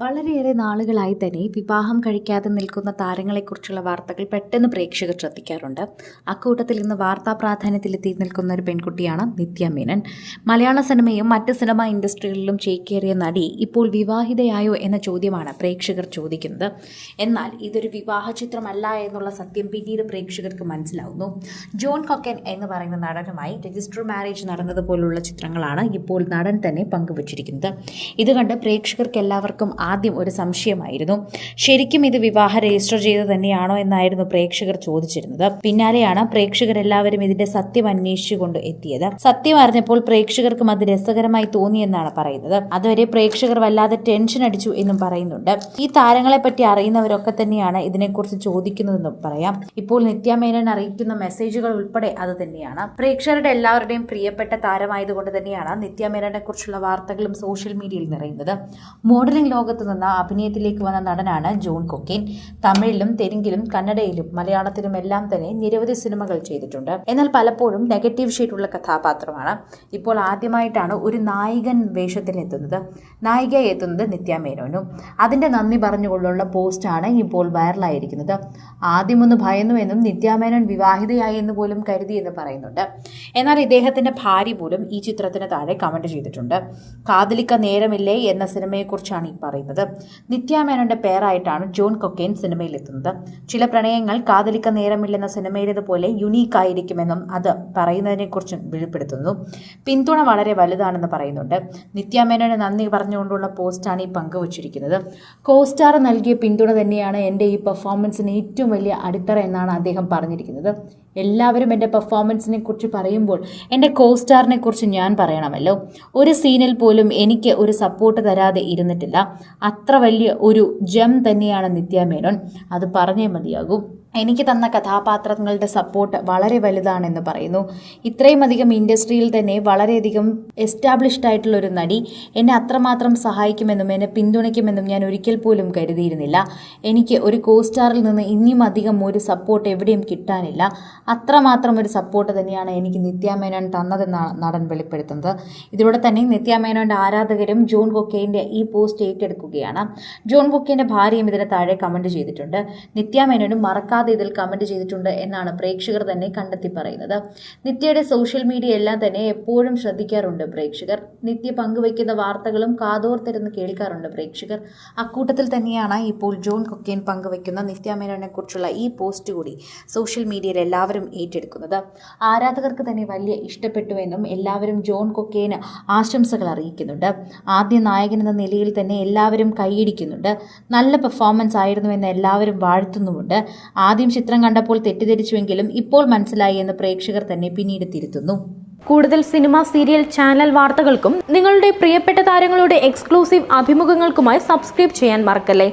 വളരെയേറെ നാളുകളായി തന്നെ വിവാഹം കഴിക്കാതെ നിൽക്കുന്ന താരങ്ങളെക്കുറിച്ചുള്ള വാർത്തകൾ പെട്ടെന്ന് പ്രേക്ഷകർ ശ്രദ്ധിക്കാറുണ്ട്. അക്കൂട്ടത്തിൽ ഇന്ന് വാർത്താ പ്രാധാന്യത്തിലെത്തി നിൽക്കുന്ന ഒരു പെൺകുട്ടിയാണ് നിത്യ മേനൻ. മലയാള സിനിമയും മറ്റ് സിനിമ ഇൻഡസ്ട്രികളിലും ചേക്കേറിയ നടി ഇപ്പോൾ വിവാഹിതയായോ എന്ന ചോദ്യമാണ് പ്രേക്ഷകർ ചോദിക്കുന്നത്. എന്നാൽ ഇതൊരു വിവാഹ ചിത്രമല്ല എന്നുള്ള സത്യം പിന്നീട് പ്രേക്ഷകർക്ക് മനസ്സിലാവുന്നു. ജോൺ കൊക്കൻ എന്ന് പറയുന്ന നടനുമായി രജിസ്റ്റർ മാരേജ് നടന്നതുപോലുള്ള ചിത്രങ്ങളാണ് ഇപ്പോൾ നടൻ തന്നെ പങ്കുവച്ചിരിക്കുന്നത്. ഇത് കണ്ട് പ്രേക്ഷകർക്ക് എല്ലാവർക്കും ആദ്യം ഒരു സംശയമായിരുന്നു. ശരിക്കും ഇത് വിവാഹ രജിസ്റ്റർ ചെയ്ത് തന്നെയാണോ എന്നായിരുന്നു പ്രേക്ഷകർ ചോദിച്ചിരുന്നത്. പിന്നാലെയാണ് പ്രേക്ഷകരെല്ലാവരും ഇതിന്റെ സത്യം അന്വേഷിച്ചുകൊണ്ട് എത്തിയത്. സത്യം അറിഞ്ഞപ്പോൾ പ്രേക്ഷകർക്കും അത് രസകരമായി തോന്നിയെന്നാണ് പറയുന്നത്. അതുവരെ പ്രേക്ഷകർ വല്ലാതെ ടെൻഷൻ അടിച്ചു എന്നും പറയുന്നുണ്ട്. ഈ താരങ്ങളെ പറ്റി അറിയുന്നവരൊക്കെ തന്നെയാണ് ഇതിനെക്കുറിച്ച് ചോദിക്കുന്നതെന്നും പറയാം. ഇപ്പോൾ നിത്യമേനൻ അറിയിക്കുന്ന മെസ്സേജുകൾ ഉൾപ്പെടെ അത് തന്നെയാണ്. പ്രേക്ഷകരുടെ എല്ലാവരുടെയും പ്രിയപ്പെട്ട താരമായതുകൊണ്ട് തന്നെയാണ് നിത്യമേനനെ കുറിച്ചുള്ള വാർത്തകളും സോഷ്യൽ മീഡിയയിൽ നിറയുന്നത്. മോഡലിംഗ് ലോകത്ത് നിന്ന് അഭിനയത്തിലേക്ക് വന്ന നടനാണ് ജോൺ കൊക്കീൻ. തമിഴിലും തെലുങ്കിലും കന്നഡയിലും മലയാളത്തിലും എല്ലാം തന്നെ നിരവധി സിനിമകൾ ചെയ്തിട്ടുണ്ട്. എന്നാൽ പലപ്പോഴും നെഗറ്റീവ് ഷീറ്റുള്ള കഥാപാത്രമാണ്. ഇപ്പോൾ ആദ്യമായിട്ടാണ് ഒരു നായികൻ വേഷത്തിനെത്തുന്നത്. നായിക എത്തുന്നത് നിത്യ മേനോനും. അതിന്റെ നന്ദി പറഞ്ഞുകൊണ്ടുള്ള പോസ്റ്റാണ് ഇപ്പോൾ വൈറലായിരിക്കുന്നത്. ആദ്യമൊന്ന് ഭയന്നുവെന്നും നിത്യാമേനോൻ വിവാഹിതയായി എന്ന് പോലും കരുതിയെന്ന് പറയുന്നുണ്ട്. എന്നാൽ ഇദ്ദേഹത്തിന്റെ ഭാര്യ പോലും ഈ ചിത്രത്തിന് താഴെ കമന്റ് ചെയ്തിട്ടുണ്ട്. കാതലിക്ക നേരമില്ലേ എന്ന സിനിമയെക്കുറിച്ചാണ് ഈ പറയുന്നത്. നിത്യാമേനോന്റെ പേരായിട്ടാണ് ജോൺ കൊക്കെയിൻ സിനിമയിലെത്തുന്നത്. ചില പ്രണയങ്ങൾ കാതലിക്ക നേരമില്ലെന്ന സിനിമയിലേതുപോലെ യുണീക്ക് ആയിരിക്കുമെന്നും അത് പറയുന്നതിനെക്കുറിച്ചും വെളിപ്പെടുത്തുന്നു. പിന്തുണ വളരെ വലുതാണെന്ന് പറയുന്നുണ്ട്. നിത്യാമേനോന് നന്ദി പറഞ്ഞുകൊണ്ടുള്ള പോസ്റ്റാണ് ഈ പങ്കുവച്ചിരിക്കുന്നത്. കോസ്റ്റാർ നൽകിയ പിന്തുണ തന്നെയാണ് എന്റെ ഈ പെർഫോമൻസിന് ഏറ്റവും വലിയ അടിത്തറ എന്നാണ് അദ്ദേഹം പറഞ്ഞിരിക്കുന്നത്. എല്ലാവരും എന്റെ പെർഫോമൻസിനെ കുറിച്ച് പറയുമ്പോൾ എന്റെ കോസ്റ്റാറിനെ കുറിച്ച് ഞാൻ പറയണമല്ലോ. ഒരു സീനിൽ പോലും എനിക്ക് ഒരു സപ്പോർട്ട് തരാതെ ഇരുന്നിട്ടില്ല. അത്ര വലിയ ഒരു ജം തന്നെയാണ് നിത്യാമേനോൻ അത് പറഞ്ഞേ മതിയാകും. എനിക്ക് തന്ന കഥാപാത്രങ്ങളുടെ സപ്പോർട്ട് വളരെ വലുതാണെന്ന് പറയുന്നു. ഇത്രയും അധികം ഇൻഡസ്ട്രിയിൽ തന്നെ വളരെയധികം എസ്റ്റാബ്ലിഷ്ഡ് ആയിട്ടുള്ള ഒരു നടി എന്നെ അത്രമാത്രം സഹായിക്കുമെന്നും എന്നെ പിന്തുണയ്ക്കുമെന്നും ഞാൻ ഒരിക്കൽ പോലും കരുതിയിരുന്നില്ല. എനിക്ക് ഒരു കോസ്റ്റാറിൽ നിന്ന് ഇനിയും അധികം ഒരു സപ്പോർട്ട് എവിടെയും കിട്ടാനില്ല. അത്രമാത്രം ഒരു സപ്പോർട്ട് തന്നെയാണ് എനിക്ക് നിത്യാമേനോൻ തന്നതെന്നാണ് നടൻ വെളിപ്പെടുത്തുന്നത്. ഇതിലൂടെ തന്നെ നിത്യാമേനോന്റെ ആരാധകരും ജോൺ കൊക്കെയിന്റെ ഈ പോസ്റ്റ് ഏറ്റെടുക്കുകയാണ് ജോൺ ബുക്കിന്റെ ഭാര്യയും ഇതിന് താഴെ കമന്റ് ചെയ്തിട്ടുണ്ട്. നിത്യാമേനോനും മറക്കാതെ ഇതിൽ കമന്റ് ചെയ്തിട്ടുണ്ട് എന്നാണ് പ്രേക്ഷകർ തന്നെ കണ്ടെത്തി പറയുന്നത്. നിത്യയുടെ സോഷ്യൽ മീഡിയ എല്ലാം തന്നെ എപ്പോഴും ശ്രദ്ധിക്കാറുണ്ട് പ്രേക്ഷകർ. നിത്യ പങ്കുവയ്ക്കുന്ന വാർത്തകളും കാതോർത്തിരുന്ന് കേൾക്കാറുണ്ട് പ്രേക്ഷകർ. അക്കൂട്ടത്തിൽ തന്നെയാണ് ഇപ്പോൾ ജോൺ കൊക്കെയിൻ പങ്കുവയ്ക്കുന്ന നിത്യാമേനോനെ കുറിച്ചുള്ള ഈ പോസ്റ്റ് കൂടി സോഷ്യൽ മീഡിയയിൽ എല്ലാവരും ഏറ്റെടുക്കുന്നത്. ആരാധകർക്ക് തന്നെ വലിയ ഇഷ്ടപ്പെട്ടുവെന്നും എല്ലാവരും ജോൺ കൊക്കെയിന് ആശംസകൾ അറിയിക്കുന്നുണ്ട്. ആദ്യ നായകൻ എന്ന നിലയിൽ തന്നെ എല്ലാവരും കൈയിടിക്കുന്നുണ്ട്. നല്ല പെർഫോമൻസ് ആയിരുന്നു എന്ന് എല്ലാവരും വാഴ്ത്തുന്നുമുണ്ട്. ആദ്യം ചിത്രം കണ്ടപ്പോൾ തെറ്റിദ്ധരിച്ചുവെങ്കിലും ഇപ്പോൾ മനസ്സിലായി എന്ന് പ്രേക്ഷകർ തന്നെ പിന്നീട് തിരുത്തുന്നു. കൂടുതൽ സിനിമ സീരിയൽ ചാനൽ വാർത്തകൾക്കും നിങ്ങളുടെ പ്രിയപ്പെട്ട താരങ്ങളുടെ എക്സ്ക്ലൂസീവ് അഭിമുഖങ്ങൾക്കുമായി സബ്സ്ക്രൈബ് ചെയ്യാൻ മറക്കല്ലേ?